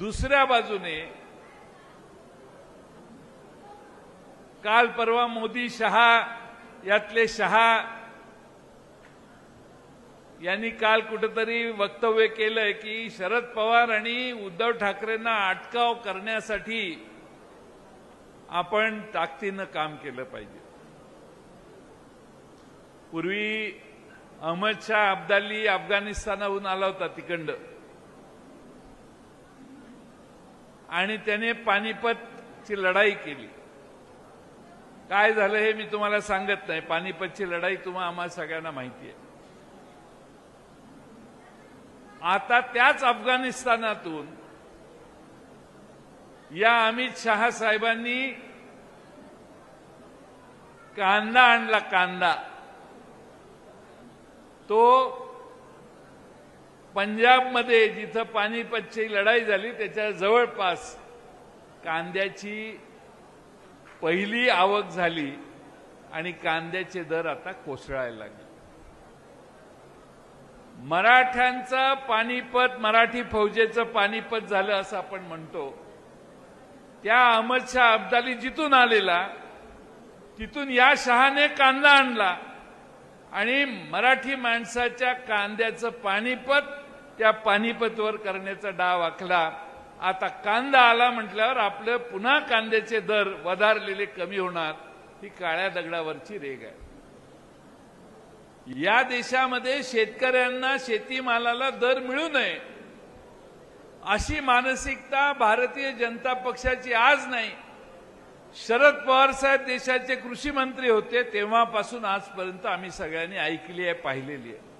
दुसऱ्या बाजूने काल परवा मोदी शहा यातले शहा यांनी काल कुठेतरी वक्तव्य केलंय की शरद पवार आणि उद्धव ठाकरेंना अटकाव करण्यासाठी आपण ताकदीनं काम केलं पाहिजे. पूर्वी अहमद शाह अब्दाली अफगाणिस्तानाहून आला होता तिकडं. आणि त्याने पानिपतची लढाई केली. काय झालं हे मी तुम्हाला सांगत नाही. पानिपतची लढाई तुम्हाला आम्हाला सगळ्यांना माहिती आहे. आता त्याच अफगाणिस्तानातून या अमित शहा साहेबांनी कांदा आणला कांदा. तो पंजाबमध्ये जिथं पानिपतची लढाई झाली त्याच्या जवळपास कांद्याची पहिली आवक झाली आणि कांद्याचे दर आता कोसळायला लागले. मराठ्यांचं पानिपत मराठी फौजेचं पानिपत झालं असं आपण म्हणतो. त्या अहमद शाह अब्दाली जिथून आलेला तिथून या शहाने कांदा आणला आणि मराठी माणसाच्या कांद्याचं पानिपत त्या पानिपतवर करण्याचा डाव आखला. आता कांदा आला म्हटल्यावर आपलं पुन्हा कांद्याचे दर वधारलेले कमी होणार ही काळ्या दगडावरची रेग आहे. या देशामध्ये शेतकऱ्यांना शेतीमालाला दर मिळू नये. अशी मानसिकता भारतीय जनता पक्षाची आज नाही. शरद पवार साहेब देशाचे कृषी मंत्री होते तेव्हापासून आजपर्यंत आम्ही सगळ्यांनी ऐकली आहे पाहिलेली आहे.